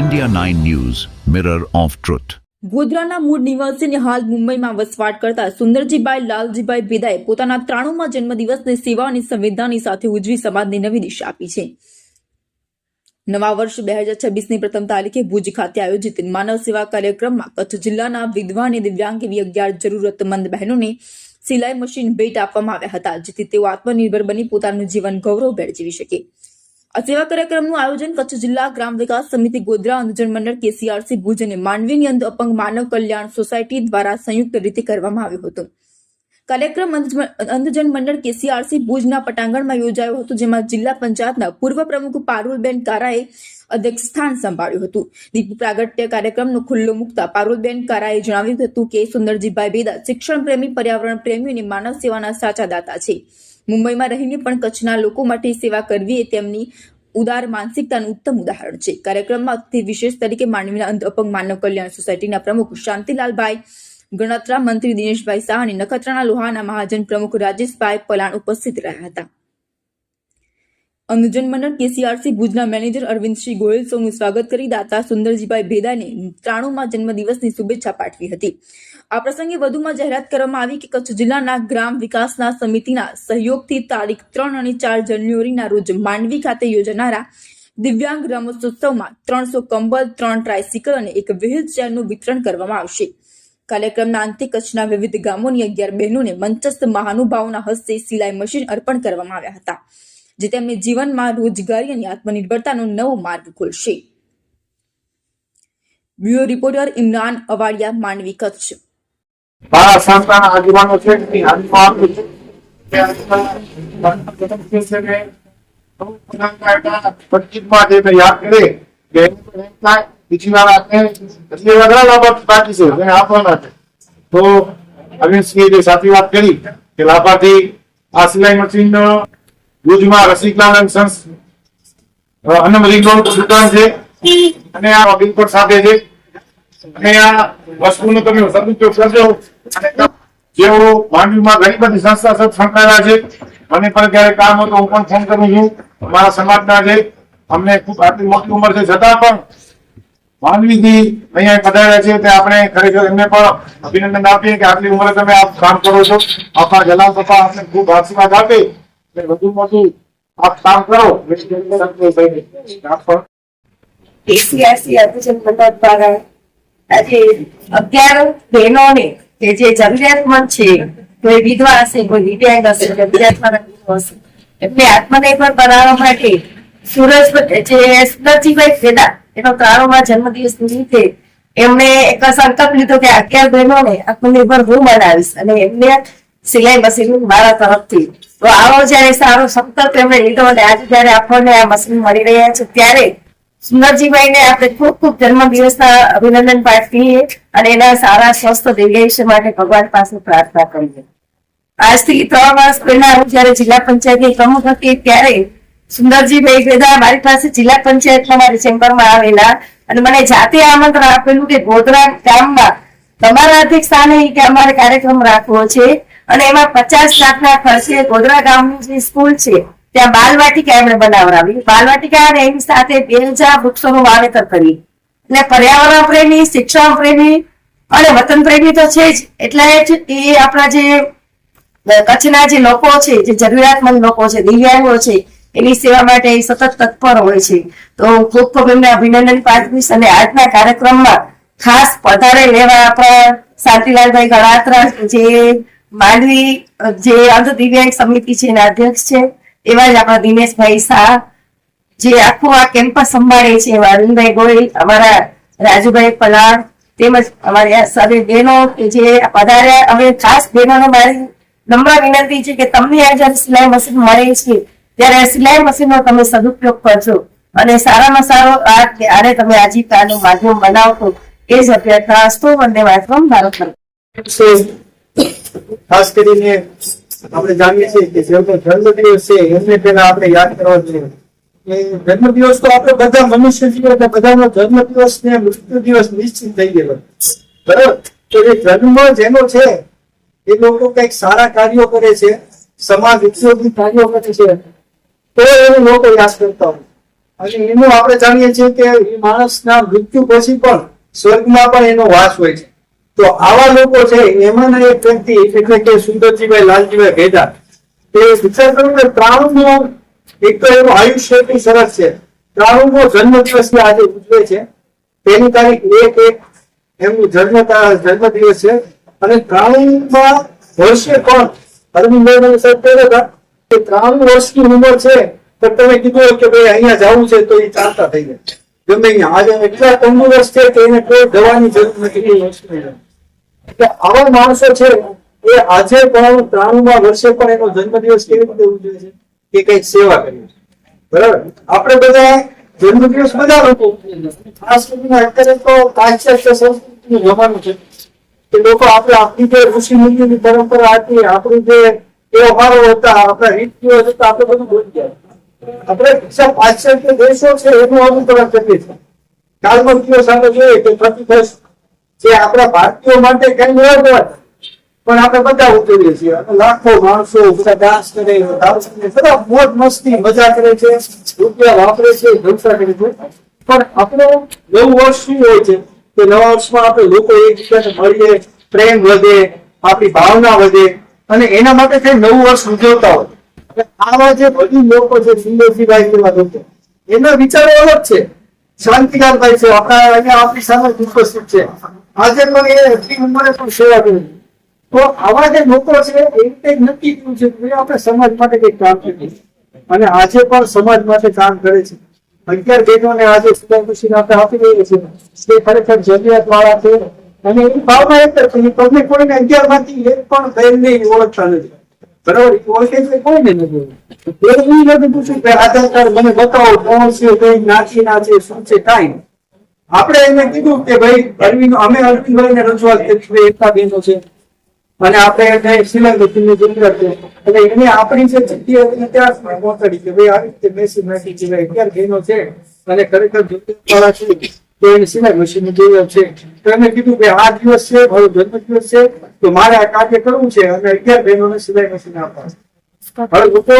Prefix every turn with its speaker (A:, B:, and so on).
A: India 9 news mirror of truth
B: ગોધરાના મૂળ નિવાસીને હાલ મુંબઈમાં વસવાટ કરતા સુંદરજીભાઈ લાલજીભાઈ ભેદાએ પોતાના ત્રાણુમાં જન્મદિવસને સેવા અને સંવેદનાની સાથે ઉજવી સમાજને નવી દિશા આપી છે. નવા વર્ષ બે હજાર છવ્વીસની પ્રથમ તારીખે ભુજ ખાતે આયોજિત માનવ સેવા કાર્યક્રમમાં કચ્છ જિલ્લાના વિધવા અને દિવ્યાંગ એવી અગિયાર જરૂરતમંદ બહેનોને સિલાઈ મશીન ભેટ આપવામાં આવ્યા હતા, જેથી તેઓ આત્મનિર્ભર બની પોતાનું જીવન ગૌરવ જીવી શકે. આ સેવા કાર્યક્રમનું આયોજન કચ્છ જિલ્લા ગ્રામ વિકાસ સમિતિ ગોધરા અંધજન મંડળ કેસીઆરસી ભુજ અને માંડવીની અંધ અપંગ માનવ કલ્યાણ સોસાયટી દ્વારા સંયુક્ત રીતે કરવામાં આવ્યું હતું. કાર્યક્રમ અંધજન મંડળ કેસીઆરસી ભુજના પટાંગણમાં યોજાયો હતો, જેમાં જિલ્લા પંચાયતના પૂર્વ પ્રમુખ પારુલબેન કારાએ અધ્યક્ષ સ્થાન સંભાળ્યું હતું. દીપ પ્રાગટ્ય કાર્યક્રમનો ખુલ્લો મુકતા પારુલબેન કારાએ જણાવ્યું હતું કે, સુંદરજીભાઈ બેદા શિક્ષણ પ્રેમી પર્યાવરણ પ્રેમી અને માનવ સેવાના સાચા દાતા છે. મુંબઈમાં રહીને પણ કચ્છના લોકો માટે સેવા કરવી એ તેમની ઉદાર માનસિકતાનું ઉત્તમ ઉદાહરણ છે. કાર્યક્રમમાં અતિથિ વિશેષ તરીકે માંડવીના અંધ અપંગ માનવ કલ્યાણ સોસાયટીના પ્રમુખ શાંતિલાલભાઈ ગણતરા મંત્રી દિનેશભાઈ શાહ અને નખત્રાણા લોહાના મહાજન પ્રમુખ રાજેશભાઈ પલાણ ઉપસ્થિત રહ્યા હતા. અંધજન મંડળ કેસીઆરસી ભુજના મેનેજર અરવિંદસિંહ ગોયલ સૌનું સ્વાગત કરી દાતા સુંદરજીભાઈ ભેદાને ત્રાણુમાં જન્મદિવસની શુભેચ્છા પાઠવી હતી. આ પ્રસંગે વધુમાં જાહેરાત કરવામાં આવી કે કચ્છ જિલ્લાના ગ્રામ વિકાસના સમિતિના સહયોગથી તારીખ ત્રણ અને ચાર જાન્યુઆરીના રોજ માંડવી ખાતે યોજાનારા દિવ્યાંગ રમતોત્સવમાં ત્રણસો કંબલ, ત્રણ ટ્રાયસિકલ અને એક વ્હીલ ચેરનું વિતરણ કરવામાં આવશે. કાર્યક્રમના અંતે કચ્છના વિવિધ ગામોની અગિયાર બહેનોને મંચસ્થ મહાનુભાવોના હસ્તે સિલાઈ મશીન અર્પણ કરવામાં આવ્યા હતા, જે તેમને જીવનમાં રોજગારી અને આત્મનિર્ભરતાનો નવો માર્ગ ખોલશે. Bureau reporter Imran Avadiya, Mandvi, Kutch.
C: આગેવાનો છે બીજી વાર આપણે એટલી લાભાર્થી બાકી છે એને આપવાના છે. તો અરવિંદસિંહે સાચી વાત કરી કે લાભાર્થી આ સિલાઈ મશીન ભુજમાં રસિકલાનંદ સંસ અન્નમ રિંગોળ દુકાન છે. અને આ બિલકુલ સાથે છે. અને આ વસ્તુનો તમે સદુપયોગ કરજો. જેઓ માંડવીમાં ઘણી બધી સંસ્થા સાથે સંકળાયેલા છે. મને પણ ક્યારેક કામ હોય તો હું પણ ફોન કરું છું. અમારા સમાજના છે. અમને ખૂબ આટલી મોટી ઉંમર છે. છતાં પણ માંડવીથી અહીંયા પધાર્યા છે તે આપણે ખરેખર એમને પણ અભિનંદન આપીએ કે આટલી ઉંમરે તમે આ કામ કરો છો. આપણા જલાલ પપ્પા આપણે ખૂબ આશીર્વાદ આપે. અને વધુ મોટું આપ કામ કરો. આપ
D: એસીઆરસી અભિજન મંડળ દ્વારા આજે અગિયાર બહેનોને કે જે જરૂરિયાતમંદ છે કોઈ વિધવા હશે, કોઈ દિવ્યાંગ હશે જરૂરિયાતમંદ હશે. એમને આત્મનિર્ભર બનાવવા માટે સુરજ જે સુરજીભાઈ ભેદા એનો ત્રાણુમાં જન્મદિવસ નિમિત્તે એમણે એક સંકલ્પ લીધો કે અગિયાર બહેનોને આત્મનિર્ભર હું બનાવીશ અને એમને સિલાઈ મશીન મારા તરફથી. તો આવો જયારે સારો સંકલ્પ એમણે લીધો અને આજે જયારે આપણને આ મશીન મળી રહ્યા છે, ત્યારે સુંદરજીભાઈને આપણે ખૂબ ખૂબ જન્મદિવસના અભિનંદન પાઠવીએ અને એના સારા, સ્વસ્થ દીર્ઘાયુષ્ય માટે ભગવાન પાસે પ્રાર્થના કરીએ. આજથી ત્રણ વર્ષ પહેલા હું જયારે જિલ્લા પંચાયતની પ્રમુખ હતી, ત્યારે સુંદરજીભાઈ બેદા મારી પાસે જિલ્લા પંચાયતમાં મારી ચેમ્બરમાં આવેલા અને મને જાતે આમંત્રણ આપેલું કે ગોધરા ગામમાં તમારા અધિક સ્થાને અમારે કાર્યક્રમ રાખવો છે અને એમાં પચાસ લાખના ખર્ચે ગોધરા ગામની જે સ્કૂલ છે, ત્યાં બાલવાટિકા એમણે બનાવડાવી. બાલવાટિકા અને એની સાથે બે હજાર વૃક્ષોનું વાવેતર કરી. એટલે પર્યાવરણ પ્રેમી, શિક્ષણ પ્રેમી અને વતન પ્રેમી તો છે જ. એટલે જ એ આપણા જે કચ્છના જે લોકો છે, જે જરૂરિયાતમંદ લોકો છે, દિવ્યાંગો છે એની સેવા માટે સતત તત્પર હોય છે. તો ખૂબ ખૂબ એમને અભિનંદન પાઠવીશ અને આજના કાર્યક્રમમાં ખાસ પધારે લેવા આપણા શાંતિલાલભાઈ ગણાત્રા જે માંડવી, જે અંધ દિવ્યાંગ સમિતિ છે એના અધ્યક્ષ છે, એવા જ આપણા દિનેશભાઈ શાહ, જે આખું આ કેમ્પસ સંભાળે છે, એવા અરવિંદભાઈ ગોયલ અમારા રાજુભાઈ પલાળ તેમજ અમારી આ સર્વે બહેનો જે પધાર્યા. હવે ખાસ બહેનોને મારી નમ્ર વિનંતી છે કે તમને આ જયારે સિલાઈ મશીન મળે છે. ત્યારે સિલાઈ મશીનનો તમે સદુપયોગ કરજો. અને સારામાં સારો આ તમે આજીવિકાનું માધ્યમ બનાવશો, એ જ અભ્યર્થના હસ્તો વંદે માતરમ ભારત
C: ખાસ કરીને આપણે જાણીએ છીએ કે જેમનો જન્મદિવસ છે, એમને પહેલા આપણે યાદ કરવા જોઈએ. જન્મ દિવસ તો આપણે બધા મનુષ્ય છીએ બધાનો જન્મદિવસ ને મૃત્યુ દિવસ નિશ્ચિત થઈ ગયેલો. બરાબર? તો એ જન્મ જેનો છે, એ લોકો કંઈક સારા કાર્યો કરે છે, સમાજ ઉપયોગી કાર્યો કરે છે. તો એને લોકો યાદ કરતા હોય અને એનું આપણે જાણીએ છીએ કે એ માણસના મૃત્યુ પછી પણ સ્વર્ગમાં પણ એનો વાસ હોય છે. તો આવા લોકો છે, એમાંના એક વ્યક્તિ, એટલે કે સુંદરજીભાઈ લાલજીભાઈ ભેદા તે વિચાર કરો કે ત્રાણુંમો એક તો એનું આયુષ્ય એટલું સરસ છે. ત્રાણુંમો જન્મદિવસ આજે ઉજવે છે. તેની તારીખ એક એક, એમનું જન્મ જન્મદિવસ છે. અને ત્રાણુંમાં વર્ષે પણ અરવિંદ સાહેબ કહેતા હતા કે ત્રાણું વર્ષની ઉંમર છે, તો તમે કીધું કે ભાઈ અહીંયા જવું છે, તો એ ચાલતા થઈ જાય. ગમે અહીંયા. આજે એટલા તંદુરસ્ત છે કે એને કોઈ દવાની જરૂર નથી એટલે આવા માણસો છે, એ આજે પણ ત્રાણુંમાં વર્ષે પણ એનો જન્મદિવસ કેવી રીતે ઉજવે છે કે કંઈક સેવા કરી બરાબર? આપણે બધા જન્મદિવસ બધા લોકો. ખાસ કરીને અત્યારે તો પાશ્ચાત્ય સંસ્કૃતિનું જમાનું છે. કે લોકો આપણે આપણી જે ઋષિ મુનિની પરંપરા હતી, આપણું જે તહેવારો હતા, આપણા રીત રિવાજ હતા આપણે બધું ભૂલી ગયા આપણે બીજા પાશ્ચાત્ય દેશો છે, એનું અનુકરણ કરીએ છીએ. કાલમંત્રીઓ સામે જોઈએ કે પ્રતિ જે આપણા ભારતીયો માટે કઈ ન હોય, પણ આપણે બધા ઉતરીએ છીએ. લાખો માણસો બધા ડાન્સ કરે, બધા મોજ મસ્તી, મજા કરે છે. રૂપિયા વાપરે છે જલસા કરે છે. પણ આપણું નવું વર્ષ શું હોય છે? કે નવા વર્ષમાં આપણે લોકો એકબીજાને મળીએ, પ્રેમ વધે, આપણી ભાવના વધે. અને એના માટે કઈ નવું વર્ષ ઉજવતા હોય. આવા જે બધી લોકો છે, સુંદરસિંહભાઈ જેવા લોકો, એના વિચારો અલગ છે. શાંતિલાલભાઈ છે, આપણા અહીંયા આપણી સામે ઉપસ્થિત છે. આજે પણ એ એટલી ઉંમરે પણ સેવા કરી. તો આવા જે લોકો છે, એ રીતે નક્કી કર્યું છે કે આપણે સમાજ માટે કંઈક કામ કરીએ. અને આજે પણ સમાજ માટે કામ કરે છે. અગિયાર બહેનોને આજે સુધાર કૃષિ આપણે આપી દઈએ છીએ. તે ખરેખર જરૂરિયાત વાળા છે. અને એની ભાવના એક જ છે તમને કોઈને અગિયાર એક પણ બહેનને ઓળખતા નથી. બરાબર? ઓળખે છે કોઈને નથી એ નથી પૂછ્યું કે, આધાર કાર્ડ મને બતાવો, કોણ છે, કઈ નાખી ના છે, શું છે, કાંઈ આપણે એને કીધું કે ભાઈ, અરવિંદ, અમે અરવિંદભાઈને રજૂઆત કરી એકતા બેનો છે. અને આપણે એને શ્રીલંકા મશીનની જરૂરિયાત છે. એટલે એને આપણી જે ચિઠ્ઠી હતી ત્યાં પહોંચાડી કે ભાઈ, આવી રીતે મેસેજ નાખી કે ભાઈ, અગિયાર બહેનો છે. અને ખરેખર જરૂરિયાતવાળા છે. તો એ સિલાઈ મશીનની જરૂરિયાત છે. તો એને કીધું કે આ દિવસ છે મારો જન્મદિવસ છે તો મારે આ કાર્ય કરવું છે અને અગિયાર બહેનોને સિલાઈ મશીન આપવા હવે લોકો